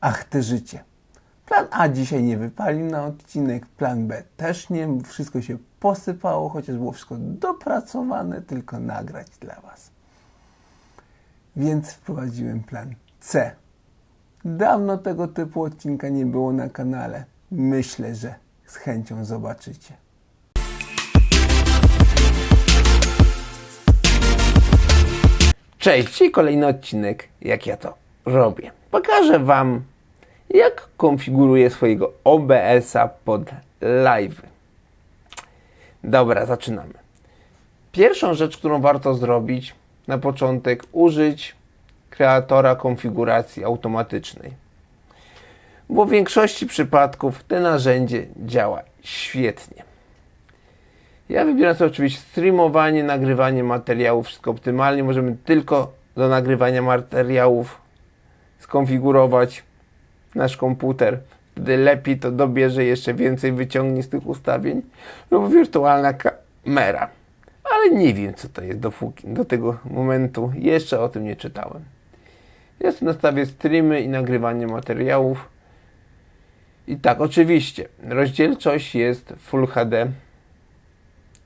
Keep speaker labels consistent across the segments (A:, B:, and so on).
A: Ach, te życie. Plan A dzisiaj nie wypalił na odcinek, plan B też nie, wszystko się posypało, chociaż było wszystko dopracowane, tylko nagrać dla Was. Więc wprowadziłem plan C. Dawno tego typu odcinka nie było na kanale. Myślę, że z chęcią zobaczycie. Cześć i kolejny odcinek, jak ja to robię. Pokażę Wam, jak konfiguruję swojego OBS-a pod live. Dobra, zaczynamy. Pierwszą rzecz, którą warto zrobić na początek, użyć kreatora konfiguracji automatycznej. Bo w większości przypadków to narzędzie działa świetnie. Ja wybieram sobie oczywiście streamowanie, nagrywanie materiałów, wszystko optymalnie. Możemy tylko do nagrywania materiałów skonfigurować nasz komputer. Wtedy lepiej to dobierze, jeszcze więcej wyciągnie z tych ustawień. Lub wirtualna kamera. Ale nie wiem, co to jest dopóki, do tego momentu. Jeszcze o tym nie czytałem. Jest na stawie streamy i nagrywanie materiałów. I tak, oczywiście, rozdzielczość jest Full HD.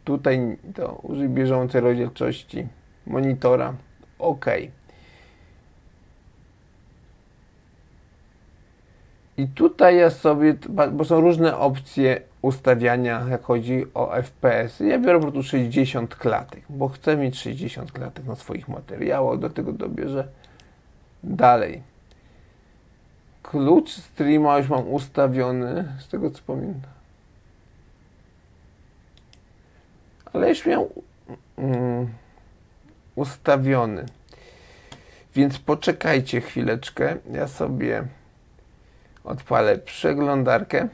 A: Tutaj to użyj bieżącej rozdzielczości monitora. OK. I tutaj ja sobie, bo są różne opcje ustawiania, jak chodzi o FPS. Ja biorę po prostu 60 klatek, bo chcę mieć 60 klatek na swoich materiałach, do tego dobierze dalej. Klucz streama już mam ustawiony, z tego co pamiętam. ale już miał mm, ustawiony. Więc poczekajcie chwileczkę. Ja sobie odpalę przeglądarkę.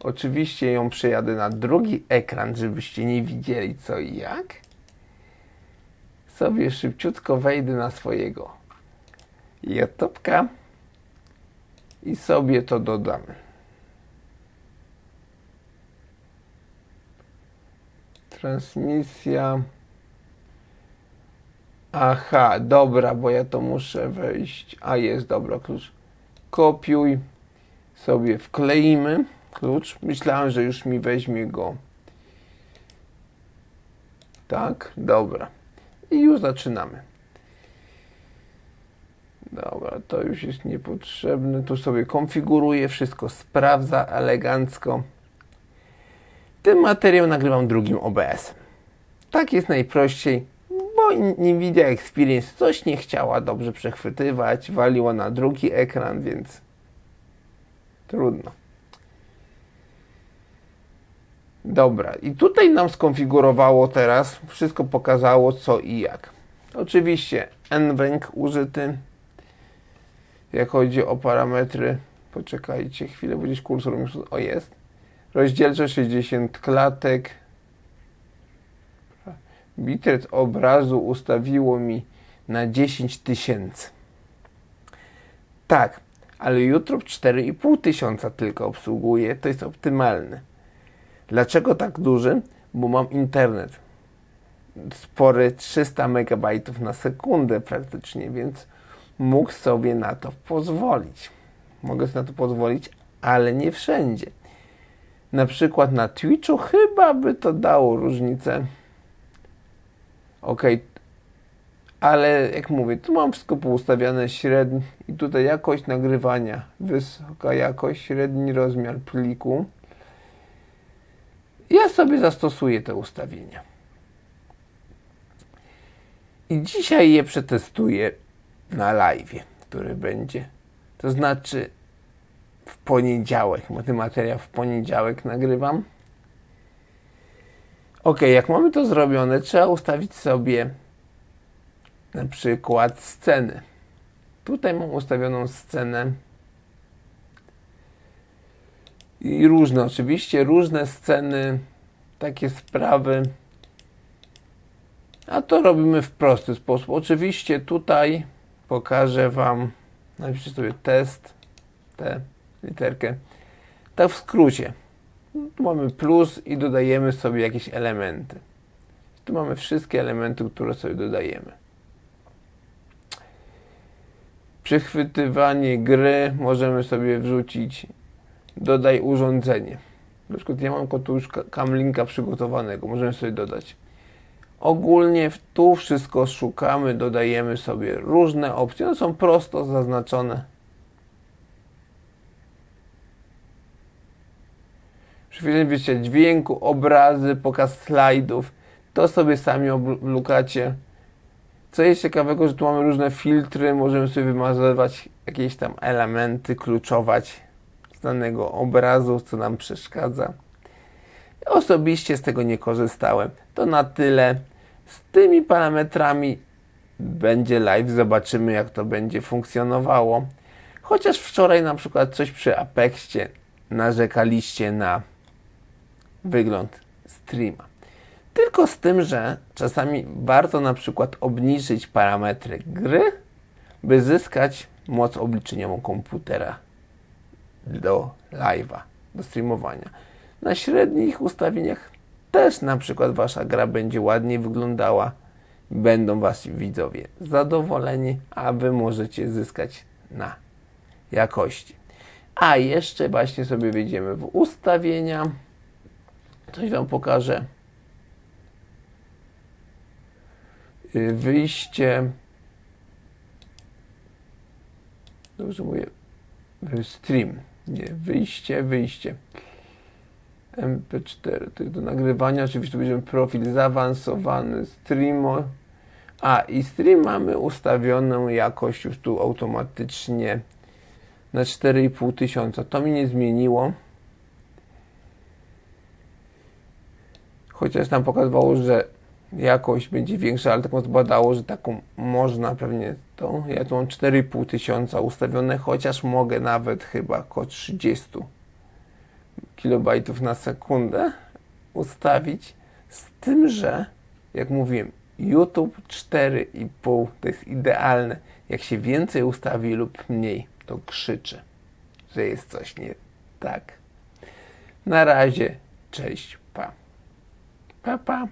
A: Oczywiście ją przejadę na drugi ekran, żebyście nie widzieli co i jak. Sobie szybciutko wejdę na swojego YouTube'ka i sobie to dodamy. transmisja. Aha, dobra, bo ja to muszę wejść. A jest, dobra, klucz. Kopiuj. Sobie wkleimy klucz. Myślałem, że już mi weźmie go. Tak, dobra. I już zaczynamy. Dobra, to już jest niepotrzebne. Tu sobie konfiguruję, wszystko sprawdza elegancko. Ten materiał nagrywam drugim OBS. Tak jest najprościej, bo Nvidia Experience coś nie chciała dobrze przechwytywać, waliła na drugi ekran, więc trudno. Dobra, i tutaj nam skonfigurowało teraz, wszystko pokazało co i jak. Oczywiście NVENC użyty, jak chodzi o parametry. Poczekajcie chwilę, bo gdzieś kursor o jest Rozdzielczość 60 klatek. Bitrate obrazu ustawiło mi na 10 tysięcy. Tak, ale YouTube 4,5 tysiąca tylko obsługuje, to jest optymalne. Dlaczego tak duży? Bo mam internet. Spory 300 MB na sekundę praktycznie, więc mógł sobie na to pozwolić. Mogę sobie na to pozwolić, ale nie wszędzie. Na przykład na Twitchu chyba by to dało różnicę. Ok, ale jak mówię, tu mam wszystko poustawiane średnio i tutaj jakość nagrywania, wysoka jakość, średni rozmiar pliku. Ja sobie zastosuję te ustawienia. I dzisiaj je przetestuję na live, który będzie. To znaczy w poniedziałek, bo ten materiał w poniedziałek nagrywam. Ok, jak mamy to zrobione, trzeba ustawić sobie na przykład sceny. Tutaj mam ustawioną scenę i różne, oczywiście różne sceny, takie sprawy. A to robimy w prosty sposób. Oczywiście tutaj pokażę Wam, napiszę sobie test, T literkę. Tak w skrócie. Tu mamy plus i dodajemy sobie jakieś elementy. Tu mamy wszystkie elementy, które sobie dodajemy. Przychwytywanie gry możemy sobie wrzucić dodaj urządzenie. Na przykład ja mam tu już ka- kamlinka przygotowanego, możemy sobie dodać. Ogólnie tu wszystko szukamy, dodajemy sobie różne opcje, one są prosto zaznaczone. Przychwytywanie dźwięku, obrazy, pokaz slajdów, to sobie sami oblukacie. Co jest ciekawego, że tu mamy różne filtry, możemy sobie wymazywać jakieś tam elementy, kluczować z danego obrazu, co nam przeszkadza. Osobiście z tego nie korzystałem. To na tyle. Z tymi parametrami będzie live, zobaczymy jak to będzie funkcjonowało. Chociaż wczoraj na przykład coś przy Apexie narzekaliście na wygląd streama. Tylko z tym, że czasami warto na przykład obniżyć parametry gry, by zyskać moc obliczeniową komputera do live'a, do streamowania. Na średnich ustawieniach też na przykład wasza gra będzie ładniej wyglądała, będą wasi widzowie zadowoleni, a wy możecie zyskać na jakości. A jeszcze właśnie sobie wejdziemy w ustawienia. Coś wam pokażę. Wyjście. Dobrze mówię. Y, Stream. Nie, wyjście, wyjście. MP4 tych do nagrywania. Oczywiście będziemy profil zaawansowany, streamo. A i stream mamy ustawioną jakość już tu automatycznie na 4,5 tysiąca. To mi nie zmieniło. Chociaż tam pokazywało, że jakość będzie większa, ale tak nas badało, że taką można pewnie tą. Ja tu mam 4,5 tysiąca ustawione, chociaż mogę nawet chyba około 30 kilobajtów na sekundę ustawić. Z tym, że jak mówiłem, YouTube 4,5 to jest idealne. Jak się więcej ustawi lub mniej, to krzyczy, że jest coś nie tak. Na razie, cześć, pa. Pa, pa.